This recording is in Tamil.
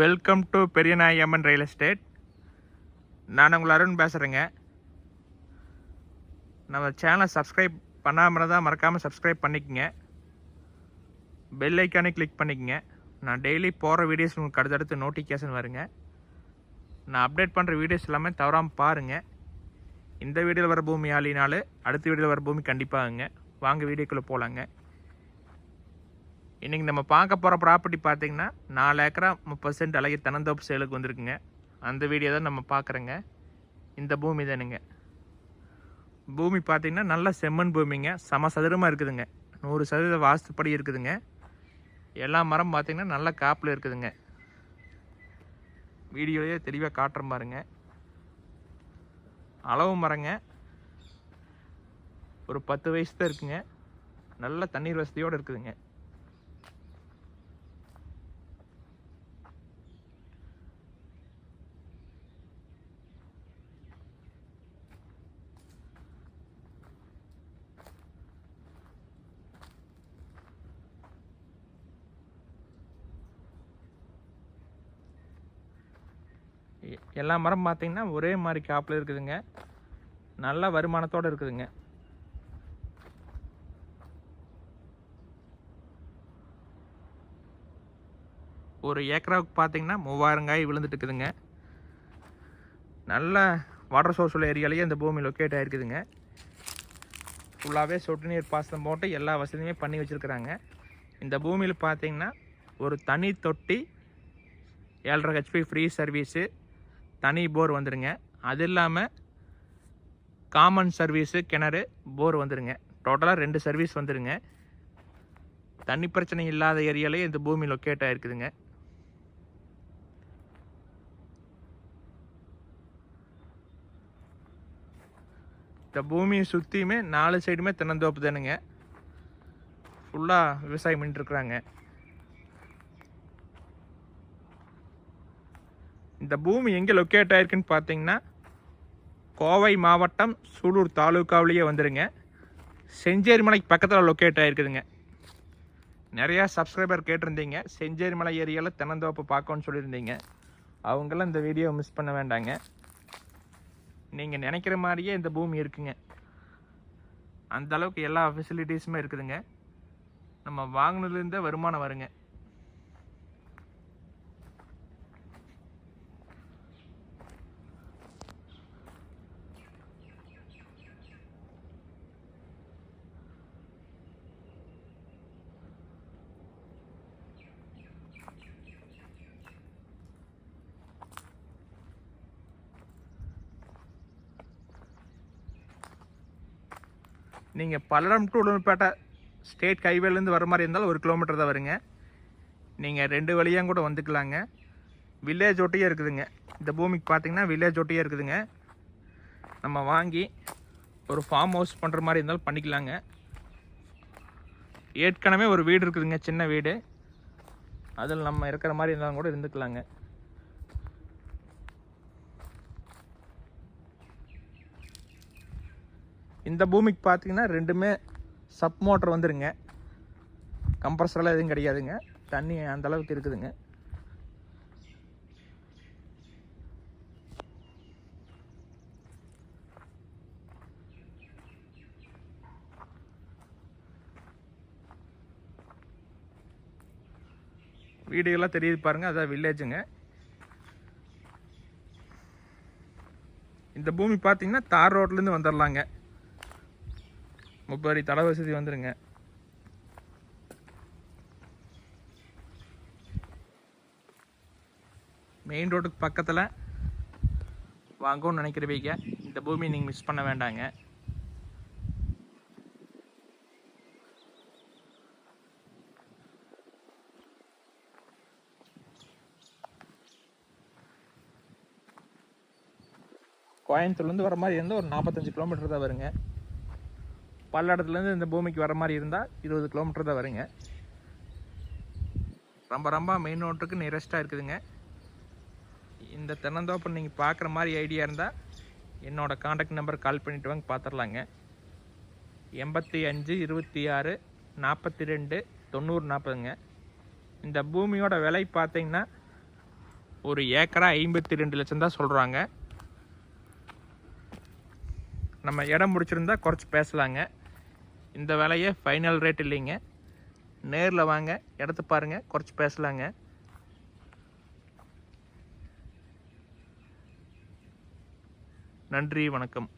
Welcome to Periyanayamman real estate நான் உங்கள் அருண் பேசுகிறேங்க நம்ம சேனலை சப்ஸ்கிரைப் பண்ணாமல் தான் மறக்காமல் சப்ஸ்கிரைப் பண்ணிக்கங்க. பெல் ஐக்கானே கிளிக் பண்ணிக்கங்க. நான் டெய்லி போகிற வீடியோஸ் உங்களுக்கு அடுத்தடுத்து நோட்டிஃபிகேஷன் வருங்க. நான் அப்டேட் பண்ணுற வீடியோஸ் எல்லாமே தவறாமல் பாருங்கள் இந்த வீடியோவில் வர பூமி ஆளினாலும் அடுத்த வீடியோவில் வர பூமி கண்டிப்பாகுங்க. வாங்க வீடியோக்குள்ளே போகலாங்க இன்றைக்கி நம்ம பார்க்க போகிற ப்ராப்பர்ட்டி பார்த்தீங்கன்னா நாலு ஏக்கரா முப்பது சென்ட் அழகிய தனந்தோப்பு சேலுக்கு வந்திருக்குங்க. அந்த வீடியோ தான் நம்ம பார்க்குறோங்க. இந்த பூமி தானுங்க. பூமி பார்த்தீங்கன்னா நல்ல செம்மண் பூமிங்க. சமசதுரமாக இருக்குதுங்க. நூறு சதவீத வாஸ்துப்படி இருக்குதுங்க. எல்லா மரம் பார்த்திங்கன்னா நல்ல காப்பில் இருக்குதுங்க. வீடியோலேயே தெளிவாக காட்டுற பாருங்க. அளவு மரங்க. ஒரு பத்து வயசு தான் இருக்குங்க. நல்ல தண்ணீர் வசதியோடு இருக்குதுங்க. எல்லா மரம் பார்த்தீங்கன்னா ஒரே மாதிரி காப்பில் இருக்குதுங்க. நல்ல வருமானத்தோடு இருக்குதுங்க. ஒரு ஏக்கராவுக்கு பார்த்தீங்கன்னா மூவாயிரம் காய் விழுந்துட்டு இருக்குதுங்க. நல்ல வாட்டர் சோர்ஸ் உள்ள ஏரியாலேயே இந்த பூமி லொக்கேட் ஆகிருக்குதுங்க ஃபுல்லாகவே சொட்டு நீர் பாசனம் போட்டு எல்லா வசதியுமே பண்ணி வச்சுருக்குறாங்க. இந்த பூமியில் பார்த்தீங்கன்னா ஒரு தனி தொட்டி ஏழரை ஹெச்பி ஃப்ரீ சர்வீஸு தனி போர் வந்துடுங்க அது இல்லாமல் காமன் சர்வீஸு கிணறு போர் வந்துடுங்க டோட்டலாக ரெண்டு சர்வீஸ் வந்துடுங்க தண்ணி பிரச்சனை இல்லாத ஏரியாலே இந்த பூமி லொக்கேட் ஆகிருக்குதுங்க இந்த பூமியை சுற்றியுமே நாலு சைடுமே தென்னந்தோப்பு தானுங்க. ஃபுல்லாக விவசாயம் பண்ணிட்டுருக்குறாங்க இந்த பூமி எங்கே லொக்கேட் ஆயிருக்குன்னு பார்த்தீங்கன்னா கோவை மாவட்டம் சூலூர் தாலுக்காவிலேயே வந்துடுங்க செஞ்சேரிமலைக்கு பக்கத்தில் லொக்கேட் ஆகிருக்குதுங்க நிறையா சப்ஸ்கிரைபர் கேட்டிருந்தீங்க. செஞ்சேரிமலை ஏரியாவில் தென்னந்தோப்பு பார்க்கணும்னு சொல்லியிருந்தீங்க. அவங்களாம் இந்த வீடியோ மிஸ் பண்ண வேண்டாங்க. நீங்கள் நினைக்கிற மாதிரியே இந்த பூமி இருக்குங்க. அந்த அளவுக்கு எல்லா ஃபெசிலிட்டிஸுமே இருக்குதுங்க. நம்ம வாங்கினதுலேருந்தே வருமானம் வருங்க. நீங்கள் பல்லடம் டு உடுமல்பேட்டை ஸ்டேட் ஹைவேலேருந்து வர மாதிரி இருந்தாலும் ஒரு கிலோமீட்டர் தான் வருங்க. நீங்கள் ரெண்டு வழியாக கூட வந்துக்கலாங்க. வில்லேஜ் ஒட்டியே இருக்குதுங்க. இந்த பூமிக்கு பார்த்தீங்கன்னா வில்லேஜ் ஒட்டியே இருக்குதுங்க. நம்ம வாங்கி ஒரு ஃபார்ம் ஹவுஸ் பண்ணுற மாதிரி இருந்தாலும் பண்ணிக்கலாங்க. ஏற்கனவே ஒரு வீடு இருக்குதுங்க சின்ன வீடு. அதில் நம்ம இருக்கிற மாதிரி இருந்தாலும் கூட இருந்துக்கலாங்க. இந்த பூமிக்கு பார்த்தீங்கன்னா ரெண்டுமே சப் மோட்டர் வந்துருங்க. கம்ப்ரஸரெலாம் எதுவும் கிடையாதுங்க. தண்ணி அந்த அளவுக்கு இருக்குதுங்க. வீடியோலாம் தெரியுது பாருங்க. அதான் வில்லேஜுங்க இந்த பூமி பார்த்தீங்கன்னா தார் ரோட்லேருந்து வந்துடலாங்க முப்பது அடி தலை வசதி வந்துடுங்க மெயின் ரோட்டுக்கு பக்கத்தில் வாங்கும்னு நினைக்கிறவீங்க இந்த பூமி நீங்கள் மிஸ் பண்ண வேண்டாங்க. கோயம்புத்தூர்லேருந்து வர மாதிரி இருந்தால் ஒரு நாற்பத்தஞ்சு கிலோமீட்டர் தான் வருங்க. பல்லடத்துலேருந்து இந்த பூமிக்கு வர மாதிரி இருந்தால் இருபது கிலோமீட்டர் தான் வருங்க. ரொம்ப ரொம்ப மெயின் ரோட்டுக்கு நியரஸ்ட்டாக இருக்குதுங்க. இந்த தென்னந்தோப்பம் நீங்கள் பார்க்குற மாதிரி ஐடியா இருந்தால் என்னோடய காண்டாக்ட் நம்பர் கால் பண்ணிட்டு வாங்க பார்த்துடலாங்க எண்பத்தி அஞ்சு இருபத்தி ஆறு நாற்பத்தி ரெண்டு தொண்ணூறு நாற்பதுங்க இந்த பூமியோட விலை பார்த்தீங்கன்னா ஒரு ஏக்கரா ஐம்பத்தி ரெண்டு லட்சம் தான் சொல்கிறாங்க நம்ம இடம் முடிச்சிருந்தா குறைச்சி பேசலாங்க. இந்த விலையே ஃபைனல் ரேட் இல்லைங்க. நேரில் வாங்க இடத்த பாருங்கள் குறைச்சி பேசலாங்க. நன்றி வணக்கம்.